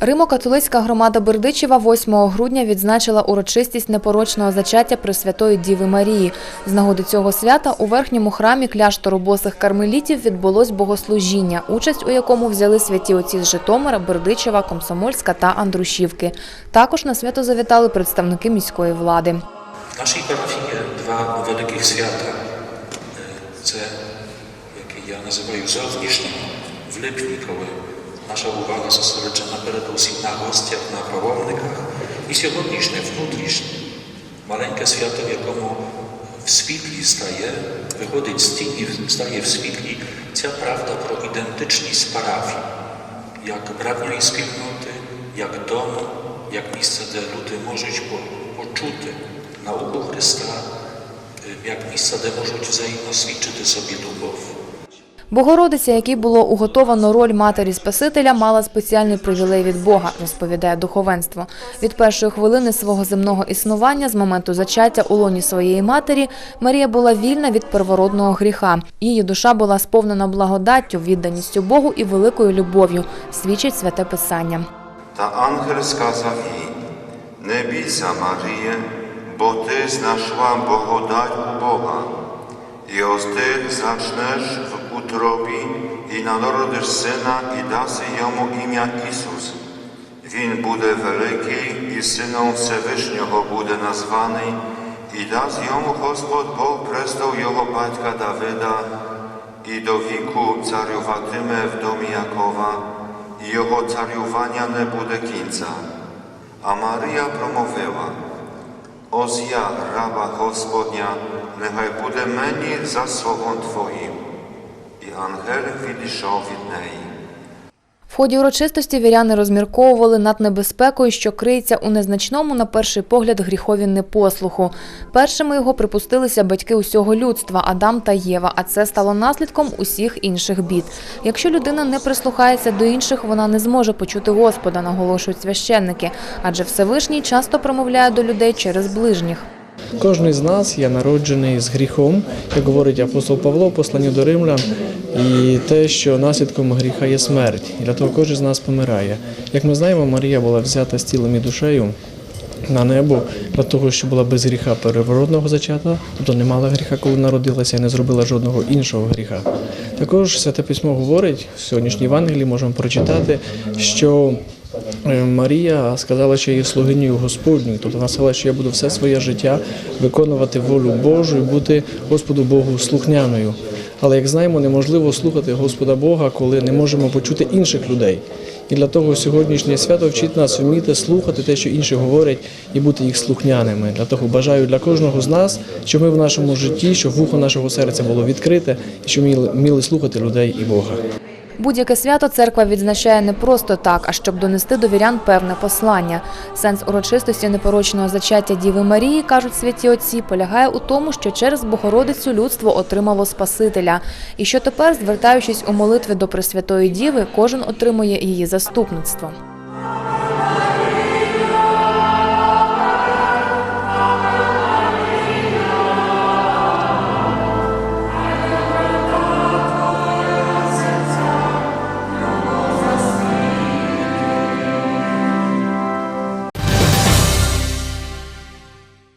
Римо-католицька громада Бердичева 8 грудня відзначила урочистість непорочного зачаття Пресвятої Діви Марії. З нагоди цього свята у верхньому храмі кляштору босих кармелітів відбулось богослужіння, участь у якому взяли святі отці з Житомира, Бердичева, Комсомольська та Андрушівки. Також на свято завітали представники міської влади. В нашій парафії два великих свята. Е, Це, яке я називаю зовнішнім, в липні, коли наша увага зосереджена передусім на гостях, на паломниках, і сьогоднішнє, внутрішнє, маленьке свято, в якому в світлі стає, виходить з тіні, стає в світлі ця правда про ідентичність парафії, як братньої спільноти, як дому, як місце, де люди можуть по- почути науку Христа, y, як місце, де можуть взаємно свідчити собі любов. Богородиця, якій було уготовано роль матері Спасителя, мала спеціальний привілей від Бога, розповідає духовенство. Від першої хвилини свого земного існування, з моменту зачаття у лоні своєї матері, Марія була вільна від первородного гріха. Її душа була сповнена благодаттю, відданістю Богу і великою любов'ю, свідчить святе Писання. Та ангel сказав їй, не бійся, Маріє, бо ти знайшла благодать у Бога. І ось ти зачнеш в utrobi i narodzisz syna i dasy jemu imię Jezus. Win bude wielki i syną Wszewysznjego bude nazwany i das jemu Gospod Bóg prestał jego batka Dawida i do wieku cariuwatymy w domie Jakowa i jego cariuwania nie bude końca. A Maria promowiła, Ozja, raba Gospodnia, niechaj bude meni za słową Twoim. І ангел відійшов від неї. В ході урочистості віряни розмірковували над небезпекою, що криється у незначному, на перший погляд, гріхові непослуху. Першими його припустилися батьки усього людства Адам та Єва, а це стало наслідком усіх інших бід. Якщо людина не прислухається до інших, вона не зможе почути Господа, наголошують священники, адже Всевишній часто промовляє до людей через ближніх. Кожен з нас є народжений з гріхом, як говорить апостол Павло, в посланні до римлян, і те, що наслідком гріха є смерть. І для того кожен з нас помирає. Як ми знаємо, Марія була взята з тілом і душею на небо для того, що була без гріха переворотного зачата, тобто не мала гріха, коли народилася, і не зробила жодного іншого гріха. Також святе письмо говорить в сьогоднішній Євангелії можемо прочитати, що Марія сказала, що є слугинею Господньою, тобто вона сказала, що я буду все своє життя виконувати волю Божу і бути Господу Богу слухняною. Але як знаємо, неможливо слухати Господа Бога, коли не можемо почути інших людей. І для того сьогоднішнє свято вчить нас вміти слухати те, що інші говорять, і бути їх слухняними. Для того бажаю для кожного з нас, щоб ми в нашому житті, щоб вухо нашого серця було відкрите, і щоб вміли, вміли слухати людей і Бога. Будь-яке свято церква відзначає не просто так, а щоб донести до вірян певне послання. Сенс урочистості непорочного зачаття Діви Марії, кажуть святі отці, полягає у тому, що через Богородицю людство отримало Спасителя, і що тепер, звертаючись у молитві до Пресвятої Діви, кожен отримує її заступництво.